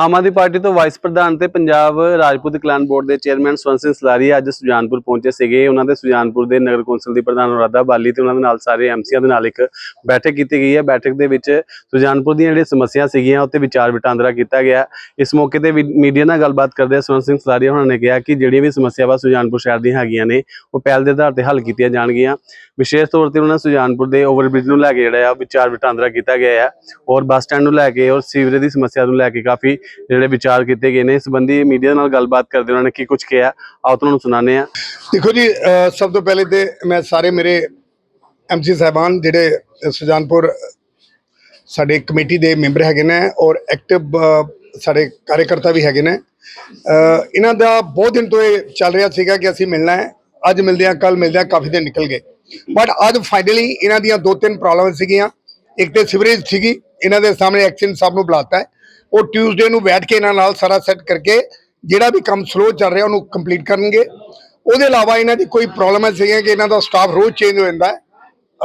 Aam Aadmi party ਤੋਂ vice ਪ੍ਰਧਾਨ ਤੇ ਪੰਜਾਬ ਰਾਜਪੂਤ ਕਲਿਆਣ ਬੋਰਡ ਦੇ ਚੇਅਰਮੈਨ ਸਵੰਤ ਸਿੰਘ ਸਲਾਰੀ ਅੱਜ ਸੁਜਾਨਪੁਰ ਪਹੁੰਚੇ ਸੀਗੇ। ਉਹਨਾਂ ਦੇ ਸੁਜਾਨਪੁਰ ਦੇ ਨਗਰ ਕੌਂਸਲ ਦੀ ਪ੍ਰਧਾਨ ਰਾਧਾ ਬਾਲੀ ਤੇ ਉਹਨਾਂ ਦੇ ਨਾਲ ਸਾਰੇ ਐਮਸੀਆਂ ਦੇ ਨਾਲ ਇੱਕ ਬੈਠਕ ਕੀਤੀ ਗਈ ਹੈ। ਬੈਠਕ ਦੇ ਵਿੱਚ ਸੁਜਾਨਪੁਰ ਦੀਆਂ ਜਿਹੜੀਆਂ ਸਮੱਸਿਆ ਸੀਗੀਆਂ, ਉੱਤੇ ਵਿਚਾਰ ਵਟਾਂਦਰਾ ਕੀਤਾ ਗਿਆ ਇਸ ਮੌਕੇ ਤੇ ਮੀਡੀਆ ਨਾਲ ਗੱਲਬਾਤ ਕਰਦੇ ਸਵੰਤ ਸਿੰਘ ਸਲਾਰੀ ਉਹਨਾਂ ਨੇ ਕਿਹਾ ਕਿ ਜਿਹੜੀਆਂ ਵੀ ਸਮੱਸਿਆਵਾਂ ਸੁਜਾਨਪੁਰ ਸ਼ਹਿਰ ਦੀਆਂ ਹੈਗੀਆਂ ਨੇ, ਉਹ ਪਹਿਲ ਦੇ ਆਧਾਰ ਤੇ ਹੱਲ ਕੀਤੀਆਂ ਜਾਣਗੀਆਂ। ਵਿਸ਼ੇਸ਼ ਤੌਰ ਤੇ ਉਹਨਾਂ ਸੁਜਾਨਪੁਰ ਦੇ ਓਵਰਬ੍ਰਿਜ ਨੂੰ ਲੈ ਕੇ ਜਿਹੜਾ ਆ ਵਿਚਾਰ ਵਟਾਂਦਰਾ ਕੀਤਾ ਗਿਆ ਹੈ ਔਰ ਬੱਸ ਸਟੈਂਡ ਨੂੰ ਲੈ ਕੇ ਔਰ ਸੀਵਰੇਜ ਦੀ ਸਮੱਸਿਆ ਨੂੰ ਲੈ ਕੇ ਕਾਫੀ ਜਿਹੜੇ ਵਿਚਾਰ ਕੀਤੇ ਗਏ ਨੇ, ਇਸ ਸੰਬੰਧੀ ਮੀਡੀਆ ਨਾਲ ਗੱਲਬਾਤ ਕਰਦੇ ਉਹਨਾਂ ਨੇ ਕੀ ਕੁਝ ਕਿਹਾ? ਆਓ ਤੁਹਾਨੂੰ ਸੁਣਾਉਂਦੇ ਆ ਦੇਖੋ ਜੀ ਸਭ ਤੋਂ ਪਹਿਲੇ ਤੇ ਮੈਂ ਸਾਰੇ ਮੇਰੇ ਐਮਸੀ ਸਾਹਿਬਾਨ ਜਿਹੜੇ ਸੁਜਾਨਪੁਰ ਸਾਡੇ ਕਮੇਟੀ ਦੇ ਮੈਂਬਰ ਹੈਗੇ ਨੇ ਔਰ ਐਕਟਿਵ ਸਾਡੇ ਕਾਰਜਕਰਤਾ ਵੀ ਹੈਗੇ ਨੇ। ਇਹਨਾਂ ਦਾ ਬਹੁਤ ਦਿਨ ਤੋਂ ਇਹ ਚੱਲ ਰਿਹਾ ਸੀਗਾ ਕਿ ਅਸੀਂ ਮਿਲਣਾ ਹੈ। ਅੱਜ ਮਿਲਦੇ ਹਾਂ ਕੱਲ ਮਿਲਦੇ ਹਾਂ, ਕਾਫੀ ਦਿਨ ਨਿਕਲ ਗਏ। ਬਟ ਅੱਜ ਫਾਈਨਲੀ ਇਹਨਾਂ ਦੀਆਂ ਦੋ ਤਿੰਨ ਪ੍ਰੋਬਲਮ ਸੀਗੀਆਂ। ਇੱਕ ਤੇ ਸਿਵਰੇਜ ਸੀਗੀ, ਇਹਨਾਂ ਦੇ ਸਾਹਮਣੇ ਐਕਸ਼ਨ ਸਾਹਿਬ ਨੂੰ ਬੁਲਾਤਾ ਹੈ। ਉਹ ਟਿਊਜ਼ਡੇ ਨੂੰ ਬੈਠ ਕੇ ਇਹਨਾਂ ਨਾਲ ਸਾਰਾ ਸੈੱਟ ਕਰਕੇ ਜਿਹੜਾ ਵੀ ਕੰਮ ਸਲੋ ਚੱਲ ਰਿਹਾ ਉਹਨੂੰ ਕੰਪਲੀਟ ਕਰਨਗੇ। ਉਹਦੇ ਇਲਾਵਾ ਇਹਨਾਂ ਦੀ ਕੋਈ ਪ੍ਰੋਬਲਮ ਹੈ ਸੀਗੀਆਂ ਕਿ ਇਹਨਾਂ ਦਾ ਸਟਾਫ ਰੋਜ਼ ਚੇਂਜ ਹੋ ਜਾਂਦਾ ਹੈ।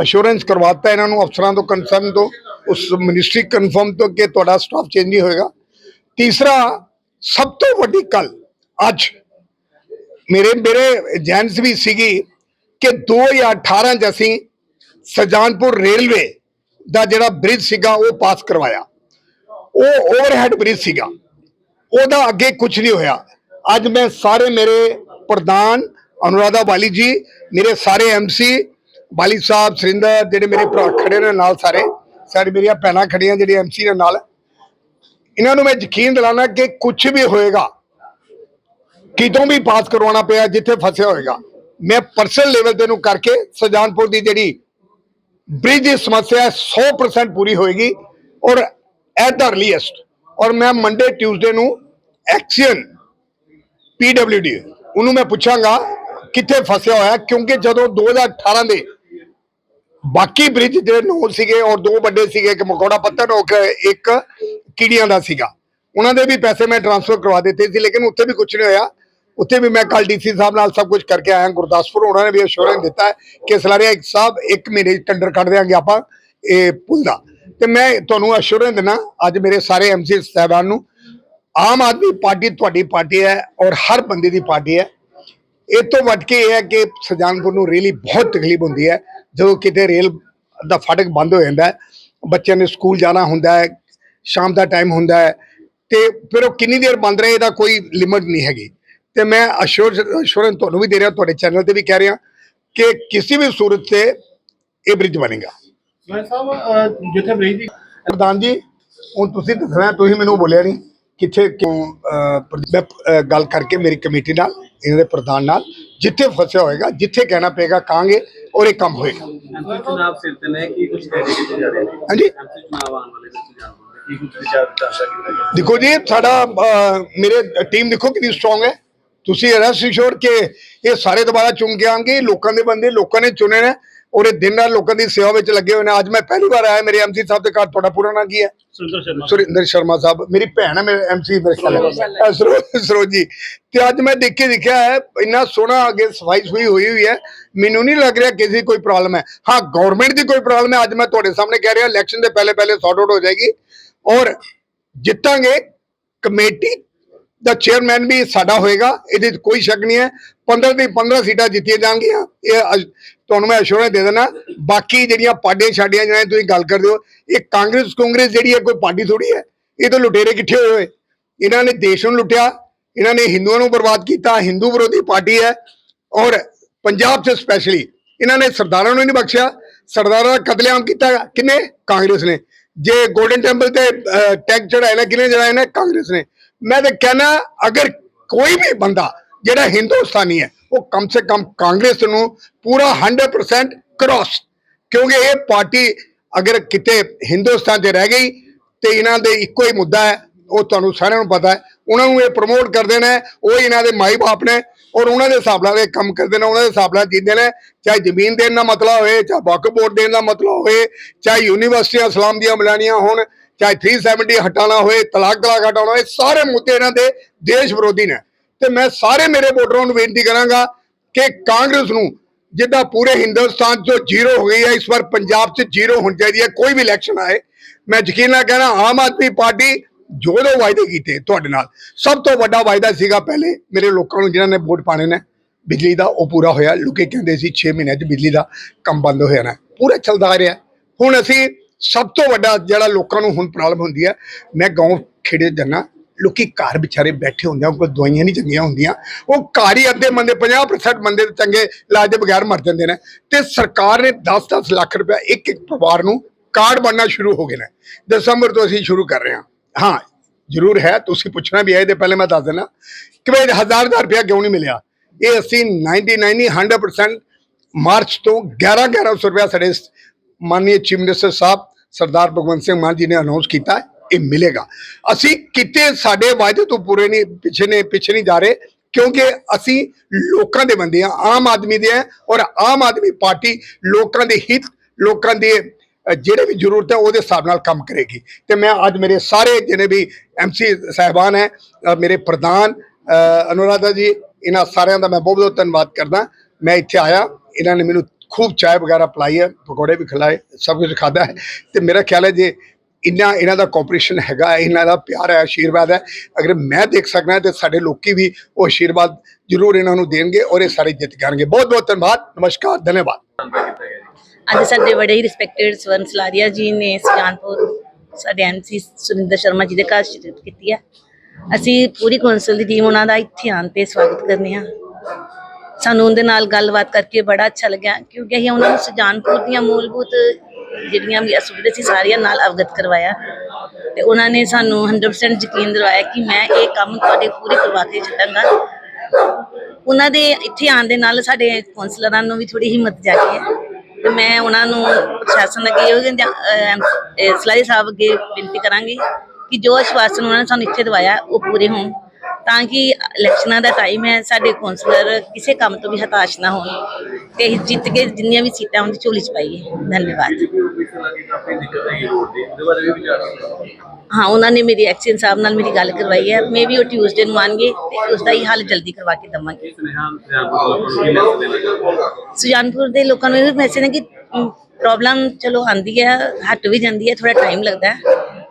ਅਸ਼ੋਰੈਂਸ ਕਰਵਾਤਾ ਇਹਨਾਂ ਨੂੰ ਅਫਸਰਾਂ ਤੋਂ ਕੰਸਰਨ ਤੋਂ, ਉਸ ਮਿਨਿਸਟਰੀ ਕਨਫਰਮ ਤੋਂ ਕਿ ਤੁਹਾਡਾ ਸਟਾਫ ਚੇਂਜ ਨਹੀਂ ਹੋਏਗਾ। ਤੀਸਰਾ, ਸਭ ਤੋਂ ਵੱਡੀ ਕੱਲ ਅੱਜ ਮੇਰੇ ਮੇਰੇ ਜੈਨਸ ਵੀ ਸੀਗੀ ਕਿ 2018 ਚ ਅਸੀਂ ਸਜਾਨਪੁਰ ਰੇਲਵੇ ਦਾ ਜਿਹੜਾ ਬ੍ਰਿਜ ਸੀਗਾ ਉਹ ਪਾਸ ਕਰਵਾਇਆ। ਉਹ ਓਵਰਹੈਡ ਬ੍ਰਿਜ ਸੀਗਾ। ਉਹਦਾ ਅੱਗੇ ਕੁਝ ਨਹੀਂ ਹੋਇਆ। ਅੱਜ ਮੈਂ ਸਾਰੇ ਮੇਰੇ ਪ੍ਰਧਾਨ ਅਨੁਰਾਧਾ ਬਾਲੀ ਜੀ ਮੇਰੇ ਸਾਰੇ ਐਮਸੀ ਬਾਲੀ ਸਾਹਿਬ ਸਰਿੰਦਰ ਜਿਹੜੇ ਮੇਰੇ ਭਰਾ ਖੜੇ ਨੇ ਨਾਲ ਸਾਰੇ ਸਾਰੇ ਮੇਰੀਆਂ ਭੈਣਾਂ ਖੜੀਆਂ ਜਿਹੜੇ ਐਮਸੀ ਦੇ ਨਾਲ। ਇਹਨਾਂ ਨੂੰ ਮੈਂ ਯਕੀਨ ਦਿਲਾਣਾ ਕਿ ਕੁਝ ਵੀ ਹੋਏਗਾ ਕਿਤੋਂ ਵੀ ਪਾਸ ਕਰਵਾਉਣਾ ਪਿਆ ਜਿੱਥੇ ਫਸਿਆ ਹੋਏਗਾ। ਮੈਂ ਪਰਸਨਲ ਲੈਵਲ ਤੇ ਨੂੰ ਕਰਕੇ ਸਜਾਨਪੁਰ ਦੀ ਜਿਹੜੀ ਬ੍ਰਿਜ ਦੀ ਸਮੱਸਿਆ ਹੈ, 100% ਪੂਰੀ ਹੋਏਗੀ। ਔਰ ਐਟ ਦਾ ਅਰਲੀਐਸਟ। ਔਰ ਮੈਂ ਮੰਡੇ ਟਿਊਜ਼ਡੇ ਨੂੰ ਐਕਸ਼ਨ ਪੀਡਬਲਯੂਡੀ ਉਹਨੂੰ ਮੈਂ ਪੁੱਛਾਂਗਾ ਕਿੱਥੇ ਫਸਿਆ ਹੋਇਆ, ਕਿਉਂਕਿ ਜਦੋਂ 2018 ਦੇ ਬਾਕੀ ਬ੍ਰਿਜ ਜਿਹੜੇ ਨੌ ਸੀਗੇ ਔਰ ਦੋ ਵੱਡੇ ਸੀਗੇ, ਇੱਕ ਮਕੌੜਾ ਪੱਤਰ ਔਰ ਇੱਕ ਕੀੜੀਆਂ ਦਾ ਸੀਗਾ, ਉਹਨਾਂ ਦੇ ਵੀ ਪੈਸੇ ਮੈਂ ਟ੍ਰਾਂਸਫਰ ਕਰਵਾ ਦਿੱਤੇ ਸੀ, ਲੇਕਿਨ ਉੱਥੇ ਵੀ ਕੁਝ ਨਹੀਂ ਹੋਇਆ। ਉੱਥੇ ਵੀ ਮੈਂ ਕੱਲ ਡੀਸੀ ਸਾਹਿਬ ਨਾਲ ਸਭ ਕੁਝ ਕਰਕੇ ਆਇਆ, ਗੁਰਦਾਸਪੁਰ, ਉਹਨਾਂ ਨੇ ਵੀ ਅਸ਼ੋਰੈਂਸ ਦਿੱਤਾ ਕਿ ਸਲਾਰੀਆ ਸਾਹਿਬ ਇੱਕ ਮਹੀਨੇ 'ਚ ਟੈਂਡਰ ਕੱਢ ਦਿਆਂਗੇ ਆਪਾਂ ਇਹ ਪੁੱਲ ਦਾ। ਤੇ ਮੈਂ ਤੁਹਾਨੂੰ ਅਸ਼ੋਰੈਂਸ ਦਿੰਦਾ, ਅੱਜ ਮੇਰੇ ਸਾਰੇ ਐਮਸੀ ਸਾਹਿਬਾਨ ਨੂੰ, ਆਮ ਆਦਮੀ ਪਾਰਟੀ ਤੁਹਾਡੀ ਪਾਰਟੀ ਹੈ ਔਰ ਹਰ ਬੰਦੇ ਦੀ ਪਾਰਟੀ ਹੈ। ਇਹ ਤੋਂ ਵੱਧ ਕੇ ਇਹ ਹੈ ਕਿ ਸੁਜਾਨਪੁਰ ਨੂੰ ਰੀਲੀ ਬਹੁਤ ਤਕਲੀਫ ਹੁੰਦੀ ਹੈ। ਜਦੋਂ ਕਿਤੇ ਰੇਲ ਦਾ ਫਾਟਕ ਬੰਦ ਹੋ ਜਾਂਦਾ ਹੈ, ਬੱਚਿਆਂ ਨੇ ਸਕੂਲ ਜਾਣਾ ਹੁੰਦਾ ਹੈ, ਸ਼ਾਮ ਦਾ ਟਾਈਮ ਹੁੰਦਾ ਹੈ, ਤੇ ਫਿਰ ਉਹ ਕਿੰਨੀ ਦੇਰ ਬੰਦ ਰਹੇ ਇਹਦਾ ਕੋਈ ਲਿਮਿਟ ਨਹੀਂ ਹੈਗੀ। ਤੇ ਮੈਂ ਅਸ਼ੋਰ ਅਸ਼ੋਰੈਂਸ ਤੁਹਾਨੂੰ ਵੀ ਦੇ ਰਿਹਾ, ਤੁਹਾਡੇ ਚੈਨਲ ਤੇ ਵੀ ਕਹਿ ਰਿਹਾ ਕਿ ਕਿਸੇ ਵੀ ਸੂਰਤ ਤੇ ਇਹ ਬ੍ਰਿਜ ਬਣੇਗਾ। ਮੈਂ ਸਾਹਿਬ ਅਹ, ਜਿੱਥੇ ਬ੍ਰਿਜ ਦੀ ਪ੍ਰਧਾਨ ਜੀ ਹੁਣ ਤੁਸੀਂ ਦੱਸਣਾ ਤੁਸੀਂ ਮੈਨੂੰ ਬੋਲਿਆ ਨਹੀਂ ਕਿੱਥੇ ਕਿਉਂ ਮੈਂ ਗੱਲ ਕਰਕੇ ਮੇਰੀ ਕਮੇਟੀ ਨਾਲ ਇਹਨਾਂ ਦੇ ਪ੍ਰਧਾਨ ਨਾਲ ਜਿੱਥੇ ਫਸਿਆ ਹੋਏਗਾ ਜਿੱਥੇ ਕਹਿਣਾ ਪਏਗਾ ਕਹਾਂਗੇ ਔਰ ਇਹ ਕੰਮ ਹੋਏਗਾ। ਐਮਸੀ ਚੁਣਾਵ ਸਿਰ ਤੇ ਨੇ ਕੀ ਕੁਝ ਕਹਿ ਰਹੇ ਜਾ ਰਹੇ ਨੇ ਹਾਂਜੀ। ਐਮਸੀ ਚੁਣਾਵ ਆਉਣ ਵਾਲੇ ਨੇ ਸੁਜਾਨਪੁਰ ਦੇ ਕੀ ਕੁਝ ਵਿਚਾਰ ਵਿਚਾਰਦਾ ਕੀਤਾ ਗਿਆ? ਦੇਖੋ ਜੀ ਸਾਡਾ ਮੇਰੇ ਟੀਮ ਦੇਖੋ ਕਿੰਨੀ ਸਟਰੋਂਗ ਹੈ। ਤੁਸੀਂ ਰੈਸਟ ਅਸ਼ੋਰ ਕਿ ਇਹ ਸਾਰੇ ਦੁਬਾਰਾ ਚੁਣ ਕੇ ਆਣਗੇ ਲੋਕਾਂ ਦੇ ਬੰਦੇ ਲੋਕਾਂ ਨੇ ਚੁਣੇ ਨੇ। ਔਰ ਇਹ ਦਿਨ ਰਾਤ ਲੋਕਾਂ ਦੀ ਸੇਵਾ ਵਿੱਚ ਲੱਗੇ ਹੋਏ ਨੇ। ਅੱਜ ਮੈਂ ਪਹਿਲੀ ਵਾਰ ਆਇਆ ਮੇਰੇ ਐਮਸੀ ਸਾਹਿਬ ਦੇ ਘਰ। ਤੁਹਾਡਾ ਪੂਰਾ ਕੀ ਹੈ? ਸੁਰਿੰਦਰ ਸ਼ਰਮਾ। ਸੁਰਿੰਦਰ ਸ਼ਰਮਾ ਸਾਹਿਬ ਮੇਰੀ ਭੈਣ ਹੈ ਮੇਰੇ ਐਮਸੀ ਸਰੋਜ ਜੀ ਤੇ ਅੱਜ ਮੈਂ ਦੇਖ ਕੇ ਦੇਖਿਆ ਹੈ ਇੰਨਾ ਸੋਹਣਾ ਅੱਗੇ ਸਫ਼ਾਈ ਸੁਈ ਹੋਈ ਹੋਈ ਹੈ। ਮੈਨੂੰ ਨਹੀਂ ਲੱਗ ਰਿਹਾ ਕਿਸੇ ਦੀ ਕੋਈ ਪ੍ਰੋਬਲਮ ਹੈ। ਹਾਂ ਗਵਰਨਮੈਂਟ ਦੀ ਕੋਈ ਪ੍ਰੋਬਲਮ ਹੈ। ਅੱਜ ਮੈਂ ਤੁਹਾਡੇ ਸਾਹਮਣੇ ਕਹਿ ਰਿਹਾ ਇਲੈਕਸ਼ਨ ਦੇ ਪਹਿਲੇ ਪਹਿਲੇ ਸੌਟ ਆਊਟ ਹੋ ਜਾਏਗੀ। ਔਰ ਜਿੱਤਾਂਗੇ ਕਮੇਟੀ ਦਾ ਚੇਅਰਮੈਨ ਵੀ ਸਾਡਾ ਹੋਏਗਾ, ਇਹਦੇ 'ਚ ਕੋਈ ਸ਼ੱਕ ਨਹੀਂ ਹੈ। 15 ਦੀ 15 ਸੀਟਾਂ ਜਿੱਤੀਆਂ ਜਾਣਗੀਆਂ, ਇਹ ਅਜ- ਤੁਹਾਨੂੰ ਮੈਂ ਅਸ਼ੋਰੈਂਸ ਦੇ ਦੇਣਾ ਬਾਕੀ ਜਿਹੜੀਆਂ ਪਾਰਟੀਆਂ ਛਾੜੀਆਂ ਜਿਹਨਾਂ ਤੁਸੀਂ ਗੱਲ ਕਰਦੇ ਹੋ। ਇਹ ਕਾਂਗਰਸ ਕਾਂਗਰਸ ਜਿਹੜੀ ਹੈ, ਕੋਈ ਪਾਰਟੀ ਥੋੜੀ ਹੈ। ਇਹ ਤਾਂ ਲੁਟੇਰੇ ਕਿੱਥੇ ਹੋਏ ਹੋਏ। ਇਹਨਾਂ ਨੇ ਦੇਸ਼ ਨੂੰ ਲੁੱਟਿਆ, ਇਹਨਾਂ ਨੇ ਹਿੰਦੂਆਂ ਨੂੰ ਬਰਬਾਦ ਕੀਤਾ, ਹਿੰਦੂ ਵਿਰੋਧੀ ਪਾਰਟੀ ਹੈ। ਔਰ ਪੰਜਾਬ 'ਚ ਸਪੈਸ਼ਲੀ ਇਹਨਾਂ ਨੇ ਸਰਦਾਰਾਂ ਨੂੰ ਨਹੀਂ ਬਖਸ਼ਿਆ। ਸਰਦਾਰਾਂ ਦਾ ਕਤਲੇਆਮ ਕੀਤਾ ਕਿਨੇ? ਕਾਂਗਰਸ ਨੇ। ਜੇ ਗੋਲਡਨ ਟੈਂਪਲ ਤੇ ਟੈਗ ਚੜਾਇਆ ਨਾ ਕਿਨੇ ਚੜਾਇਆ ਨਾ? ਕਾਂਗਰਸ ਨੇ। ਮੈਂ ਤਾਂ ਕਹਿਣਾ ਅਗਰ ਕੋਈ ਵੀ ਬੰਦਾ ਜਿਹੜਾ ਹਿੰਦੁਸਤਾਨੀ ਹੈ, ਉਹ ਕਮ ਸੇ ਕਮ ਕਾਂਗਰਸ ਨੂੰ ਪੂਰਾ 100% ਕ੍ਰੋਸ ਕਿਉਂਕਿ ਇਹ ਪਾਰਟੀ ਅਗਰ ਕਿਤੇ ਹਿੰਦੁਸਤਾਨ 'ਚ ਰਹਿ ਗਈ ਤੇ ਇਹਨਾਂ ਦੇ ਇੱਕੋ ਹੀ ਮੁੱਦਾ ਹੈ, ਉਹ ਤੁਹਾਨੂੰ ਸਾਰਿਆਂ ਨੂੰ ਪਤਾ ਹੈ, ਉਹਨਾਂ ਨੂੰ ਇਹ ਪ੍ਰਮੋਟ ਕਰਦੇ ਨੇ ਉਹ ਇਹਨਾਂ ਦੇ ਮਾਈ ਬਾਪ ਨੇ ਔਰ ਉਹਨਾਂ ਦੇ ਹਿਸਾਬ ਨਾਲ ਇਹ ਕੰਮ ਕਰਦੇ ਨੇ, ਉਹਨਾਂ ਦੇ ਹਿਸਾਬ ਨਾਲ ਜੀਂਦੇ ਨੇ, ਚਾਹੇ ਜ਼ਮੀਨ ਦੇਣ ਦਾ ਮਤਲਬ ਹੋਵੇ, ਚਾਹੇ ਵਕਫ ਬੋਰਡ ਦੇਣ ਦਾ ਮਤਲਬ ਹੋਵੇ, ਚਾਹੇ ਯੂਨੀਵਰਸਿਟੀਆਂ ਇਸਲਾਮ ਦੀਆਂ ਮਿਲਾਣੀਆਂ ਹੋਣ ਚਾਹੇ 370 ਹਟਾਣਾ ਹੋਏ, ਤਲਾਕ ਤਲਾਕ ਹਟਾਉਣਾ ਹੋਏ, ਸਾਰੇ ਮੁੱਦੇ ਇਹਨਾਂ ਦੇ ਦੇਸ਼ ਵਿਰੋਧੀ ਨੇ। ਤੇ ਮੈਂ ਸਾਰੇ ਮੇਰੇ ਵੋਟਰਾਂ ਨੂੰ ਬੇਨਤੀ ਕਰਾਂਗਾ ਕਿ ਕਾਂਗਰਸ ਨੂੰ, ਜਿੱਦਾਂ ਪੂਰੇ ਹਿੰਦੁਸਤਾਨ 'ਚੋਂ ਜ਼ੀਰੋ ਹੋ ਗਈ ਹੈ, ਇਸ ਵਾਰ ਪੰਜਾਬ 'ਚ ਜ਼ੀਰੋ ਹੋਣੀ ਚਾਹੀਦੀ ਹੈ, ਕੋਈ ਵੀ ਇਲੈਕਸ਼ਨ ਆਏ, ਮੈਂ ਯਕੀਨ ਨਾਲ ਕਹਿਣਾ, ਆਮ ਆਦਮੀ ਪਾਰਟੀ ਜੋ ਜੋ ਵਾਅਦੇ ਕੀਤੇ ਤੁਹਾਡੇ ਨਾਲ, ਸਭ ਤੋਂ ਵੱਡਾ ਵਾਅਦਾ ਸੀਗਾ ਪਹਿਲੇ ਮੇਰੇ ਲੋਕਾਂ ਨੂੰ ਜਿਨ੍ਹਾਂ ਨੇ ਵੋਟ ਪਾਣੇ ਨੇ, ਬਿਜਲੀ ਦਾ ਉਹ ਪੂਰਾ ਹੋਇਆ, ਲੋਕੇ ਕਹਿੰਦੇ ਸੀ 6 ਮਹੀਨਿਆਂ 'ਚ ਬਿਜਲੀ ਦਾ ਕੰਮ ਬੰਦ ਹੋ ਜਾਣਾ, ਪੂਰਾ ਚੱਲਦਾ ਆ ਰਿਹਾ। ਹੁਣ ਅਸੀਂ ਸਭ ਤੋਂ ਵੱਡਾ ਜਿਹੜਾ ਲੋਕਾਂ ਨੂੰ ਹੁਣ ਪ੍ਰੋਬਲਮ ਹੁੰਦੀ ਹੈ, ਮੈਂ ਗਾਉਂ ਖੇੜੇ ਜਾਣਾ ਲੋਕੀ ਘਰ ਵਿਚਾਰੇ ਬੈਠੇ ਹੁੰਦੇ ਆ, ਕੋਈ ਦਵਾਈਆਂ ਨਹੀਂ ਚੰਗੀਆਂ ਹੁੰਦੀਆਂ, ਉਹ ਘਰ ਹੀ ਅੱਧੇ ਬੰਦੇ 50% ਬੰਦੇ ਚੰਗੇ ਇਲਾਜ ਦੇ ਬਗੈਰ ਮਰ ਜਾਂਦੇ ਨੇ ਤੇ ਸਰਕਾਰ ਨੇ 10-10 ਲੱਖ ਰੁਪਏ ਇੱਕ ਇੱਕ ਪਰਿਵਾਰ ਨੂੰ ਕਾਰਡ ਬਣਨਾ ਸ਼ੁਰੂ ਹੋ ਗਏ ਨੇ। ਦਸੰਬਰ ਤੋਂ ਅਸੀਂ ਸ਼ੁਰੂ ਕਰ ਰਹੇ ਹਾਂ। ਹਾਂ, ਜ਼ਰੂਰ ਹੈ, ਤੁਸੀਂ ਪੁੱਛਣਾ ਵੀ ਹੈ, ਇਹਦੇ ਪਹਿਲੇ ਮੈਂ ਦੱਸ ਦਿੰਦਾ। ਕਿ ਵੀ ਹਜ਼ਾਰ ਹਜ਼ਾਰ ਰੁਪਇਆ ਕਿਉਂ ਨਹੀਂ ਮਿਲਿਆ? ਇਹ ਅਸੀਂ 99 ਨਹੀਂ 100% ਮਾਰਚ ਤੋਂ 11 1100 ਰੁਪਇਆ ਸਾਡੇ ਮਾਨਨੀय ਚੀਫ ਮਿਨਿਸਟਰ ਸਾਹਿਬ ਸਰਦਾਰ ਭਗਵੰਤ ਸਿੰਘ ਮਾਨ ਜੀ ਨੇ ਅਨਾਉਂਸ ਕੀਤਾ ਇਹ ਮਿਲੇਗਾ। ਅਸੀਂ ਕਿਤੇ ਸਾਡੇ ਵਾਅਦੇ ਤੋਂ ਪੂਰੇ ਨਹੀਂ, ਪਿੱਛੇ ਨੇ ਪਿੱਛੇ ਨਹੀਂ ਜਾ ਰਹੇ, ਕਿਉਂਕਿ ਅਸੀਂ ਲੋਕਾਂ ਦੇ ਬੰਦੇ ਆ ਆਮ ਆਦਮੀ ਦੇ ਆ ਔਰ ਆਮ ਆਦਮੀ ਪਾਰਟੀ ਲੋਕਾਂ ਦੇ ਹਿੱਤ, ਲੋਕਾਂ ਦੇ ਜਿਹੜੇ ਵੀ ਜ਼ਰੂਰਤ ਹੈ ਉਹਦੇ ਹਿਸਾਬ ਨਾਲ ਕੰਮ ਕਰੇਗੀ। ਤੇ ਮੈਂ ਅੱਜ ਮੇਰੇ ਸਾਰੇ ਜਿਹਨੇ ਵੀ ਐਮਸੀ ਸਾਹਿਬਾਨ ਹੈ ਮੇਰੇ ਪ੍ਰਧਾਨ ਅਨੁਰਾਧਾ ਜੀ, ਇਹਨਾਂ ਸਾਰਿਆਂ ਦਾ ਮੈਂ ਬਹੁਤ ਬਹੁਤ ਧੰਨਵਾਦ ਕਰਦਾ। ਮੈਂ ਇੱਥੇ ਆਇਆ, ਇਹਨਾਂ ਨੇ ਮੈਨੂੰ ਖੂਬ ਚਾय ਵਗੈਰਾ ਪਿਲਾਈ ਹੈ, ਪਕੌੜੇ ਵੀ ਖਿਲਾਏ, ਸਭ ਕੁਝ ਖਾਦਾ ਹੈ। ਤੇ ਮੇਰਾ ਖਿਆਲ ਹੈ ਜੇ ਇੰਨਾ, ਇਹਨਾਂ ਦਾ ਕੋਆਪਰੇਸ਼ਨ ਹੈਗਾ, ਇਹਨਾਂ ਦਾ ਪਿਆਰ ਹੈ, ਆਸ਼ੀਰਵਾਦ ਹੈ, ਅਗਰ ਮੈਂ ਦੇਖ ਸਕਦਾ ਤੇ ਸਾਡੇ ਲੋਕੀ ਵੀ ਉਹ ਆਸ਼ੀਰਵਾਦ ਜ਼ਰੂਰ ਇਹਨਾਂ ਨੂੰ ਦੇਣਗੇ ਔਰ ਇਹ ਸਾਰੇ ਜਿੱਤ ਜਾਣਗੇ। ਬਹੁਤ ਬਹੁਤ ਧੰਨਵਾਦ, ਨਮਸਕਾਰ, ਧੰਨਵਾਦ। ਅੱਜ ਸਾਡੇ ਬੜੇ ਹੀ ਰਿਸਪੈਕਟਡ ਸਵਰਨ ਸਲਾਰੀਆ ਜੀ ਨੇ ਸੁਜਾਨਪੁਰ, ਸਾਡੇ ਐਮਸੀ ਸੁਰਿੰਦਰ ਸ਼ਰਮਾ ਜੀ ਦੇ ਘਰ ਸ਼ਿਰਕਤ ਕੀਤੀ ਹੈ। ਅਸੀਂ ਪੂਰੀ ਕੌਂਸਲ ਦੀ ਟੀਮ ਉਹਨਾਂ ਦਾ ਇੱਥੇ ਆਉਣ ਤੇ ਸਵਾਗਤ ਕਰਨੇ ਆ ਸਾਨੂੰ ਉਹਦੇ ਨਾਲ ਗੱਲਬਾਤ ਕਰਕੇ ਬੜਾ ਅੱਛਾ ਲੱਗਿਆ, ਕਿਉਂਕਿ ਅਸੀਂ ਉਹਨਾਂ ਨੂੰ ਸੁਜਾਨਪੁਰ ਦੀਆਂ ਮੂਲਭੂਤ ਜਿਹੜੀਆਂ ਵੀ ਅਸੁਵਿਧਾ ਸੀ ਸਾਰੀਆਂ ਨਾਲ ਅਵਗਤ ਕਰਵਾਇਆ। ਤੇ ਉਹਨਾਂ ਨੇ ਸਾਨੂੰ 100% ਯਕੀਨ ਦਿਵਾਇਆ ਕਿ ਮੈਂ ਇਹ ਕੰਮ ਤੁਹਾਡੇ ਪੂਰੇ ਕਰਵਾ ਕੇ ਛੱਡਾਂਗਾ। ਉਹਨਾਂ ਦੇ ਇੱਥੇ ਆਉਣ ਦੇ ਨਾਲ ਸਾਡੇ ਕੌਂਸਲਰਾਂ ਨੂੰ ਵੀ ਥੋੜੀ ਹਿੰਮਤ ਜਾਗੀ ਹੈ। ਤੇ ਮੈਂ ਉਹਨਾਂ ਨੂੰ ਪ੍ਰਸ਼ਾਸਨ ਅੱਗੇ ਇਹ ਸਲਾਈ ਸਾਹਿਬ ਅੱਗੇ ਬੇਨਤੀ ਕਰਾਂਗੀ ਕਿ ਜੋ ਆਸ਼ਵਾਸਨ ਉਹਨਾਂ ਨੇ ਸਾਨੂੰ ਇੱਥੇ ਦਵਾਇਆ, ਉਹ ਪੂਰੇ ਹੋਣ। ਤਾਂ ਕਿ ਇਲੈਕਸ਼ਨਾਂ ਦਾ ਟਾਈਮ ਹੈ, ਸਾਡੇ ਕੌਂਸਲਰ ਕਿਸੇ ਕੰਮ ਤੋਂ ਵੀ ਹਤਾਸ਼ ਨਾ ਹੋਣ ਤੇ ਅਸੀਂ ਜਿੱਤ ਕੇ ਜਿੰਨੀਆਂ ਵੀ ਸੀਟਾਂ ਉਹਦੀ ਝੋਲੀ ਚ ਪਾਈਏ। ਧੰਨਵਾਦ। ਹਾਂ, ਉਹਨਾਂ ਨੇ ਮੇਰੀ ਐਕਸ਼ਨ ਸਾਹਿਬ ਨਾਲ ਮੇਰੀ ਗੱਲ ਕਰਵਾਈ ਹੈ। ਮੈਂ ਵੀ ਉਹ ਟਿਊਜ਼ਡੇ ਨੂੰ ਆਣਗੇ ਤੇ ਉਸ ਦਾ ਹੀ ਹੱਲ ਜਲਦੀ ਕਰਵਾ ਕੇ ਦਵਾਂਗੇ। ਸੁਜਾਨਪੁਰ ਦੇ ਲੋਕਾਂ ਨੂੰ ਇਹ ਮੈਸੇਜ ਹੈ ਕਿ ਪ੍ਰੋਬਲਮ ਚਲੋ ਆਂਦੀ ਹੈ, ਹਟ ਵੀ ਜਾਂਦੀ ਹੈ ਥੋੜਾ ਟਾਈਮ ਲੱਗਦਾ ਹੈ।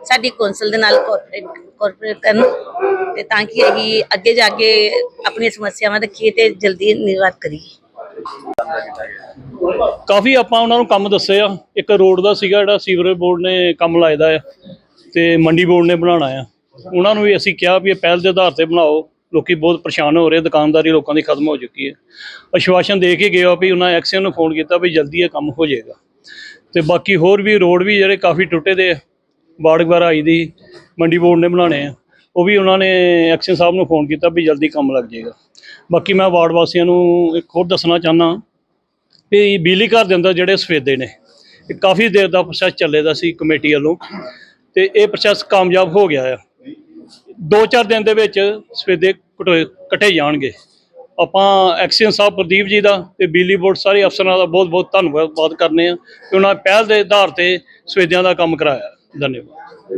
ਸਾਡੀ ਕੌਂਸਲ ਦੇ ਨਾਲ ਕੋਆਪਰੇਟ ਕੋਆਪਰੇਟ ਕਰਨ ਤੇ ਤਾਂ ਕਿ ਅਸੀਂ ਅੱਗੇ ਜਾ ਕੇ ਆਪਣੀਆਂ ਸਮੱਸਿਆਵਾਂ ਰੱਖੀਏ ਤੇ ਜਲਦੀ ਨਿਵਾਰ ਕਰੀਏ। ਕਾਫੀ ਆਪਾਂ ਉਹਨਾਂ ਨੂੰ ਕੰਮ ਦੱਸੇ ਆ। ਇੱਕ ਰੋਡ ਦਾ ਸੀਗਾ ਜਿਹੜਾ, ਸੀਵਰੇਜ ਬੋਰਡ ਨੇ ਕੰਮ ਲਾਇਦਾ ਆ ਤੇ ਮੰਡੀ ਬੋਰਡ ਨੇ ਬਣਾਉਣਾ ਆ। ਉਹਨਾਂ ਨੂੰ ਵੀ ਅਸੀਂ ਕਿਹਾ ਵੀ ਇਹ ਪਹਿਲ ਦੇ ਆਧਾਰ ਤੇ ਬਣਾਓ। ਲੋਕੀ ਬਹੁਤ ਪਰੇਸ਼ਾਨ ਹੋ ਰਹੇ ਦੁਕਾਨਦਾਰੀ ਲੋਕਾਂ ਦੀ ਖਤਮ ਹੋ ਚੁੱਕੀ ਹੈ ਅਸ਼ਵਾਸਨ ਦੇ ਕੇ ਗਿਆ ਵੀ ਉਹਨਾਂ ਐਕਸੀਅਨ ਨੂੰ ਫੋਨ ਕੀਤਾ ਵੀ ਜਲਦੀ ਇਹ ਕੰਮ ਹੋ ਜਾਏਗਾ। ਤੇ ਬਾਕੀ ਹੋਰ ਵੀ ਰੋਡ ਵੀ ਜਿਹੜੇ ਕਾਫੀ ਟੁੱਟੇ ਦੇ ਬਾੜ ਵਗੈਰਾ ਆਈ ਦੀ ਮੰਡੀ ਬੋਰਡ ਨੇ ਬਣਾਉਣੇ ਆ। ਉਹ ਵੀ ਉਹਨਾਂ ਨੇ ਐਕਸ਼ਨ ਸਾਹਿਬ ਨੂੰ ਫੋਨ ਕੀਤਾ ਵੀ ਜਲਦੀ ਕੰਮ ਲੱਗ ਜਾਏਗਾ। ਬਾਕੀ ਮੈਂ ਵਾਰਡ ਵਾਸੀਆਂ ਨੂੰ ਇੱਕ ਹੋਰ ਦੱਸਣਾ ਚਾਹੁੰਦਾ ਵੀ ਬਿਜਲੀ ਘਰ ਦੇ ਅੰਦਰ ਜਿਹੜੇ ਸਫੇਦੇ ਨੇ, ਇਹ ਕਾਫੀ ਦੇਰ ਦਾ ਪ੍ਰੋਸੈਸ ਚੱਲੇਦਾ ਸੀ ਕਮੇਟੀ ਵੱਲੋਂ ਤੇ ਇਹ ਪ੍ਰੋਸੈਸ ਕਾਮਯਾਬ ਹੋ ਗਿਆ ਆ। ਦੋ ਚਾਰ ਦਿਨ ਦੇ ਵਿੱਚ ਸਫੇਦੇ ਕਟੋਏ- ਕੱਟੇ ਜਾਣਗੇ। ਆਪਾਂ ਐਕਸੀਅਨ ਸਾਹਿਬ ਪ੍ਰਦੀਪ ਜੀ ਦਾ ਤੇ ਬਿਜਲੀ ਬੋਰਡ ਸਾਰੇ ਅਫਸਰਾਂ ਦਾ ਬਹੁਤ ਬਹੁਤ ਧੰਨਵਾਦ ਕਰਨੇ ਆ ਕਿ ਉਹਨਾਂ ਪਹਿਲ ਦੇ ਆਧਾਰ ਤੇ ਸਫੇਦਿਆਂ ਦਾ ਕੰਮ ਕਰਾਇਆ। ਧੰਨਵਾਦ।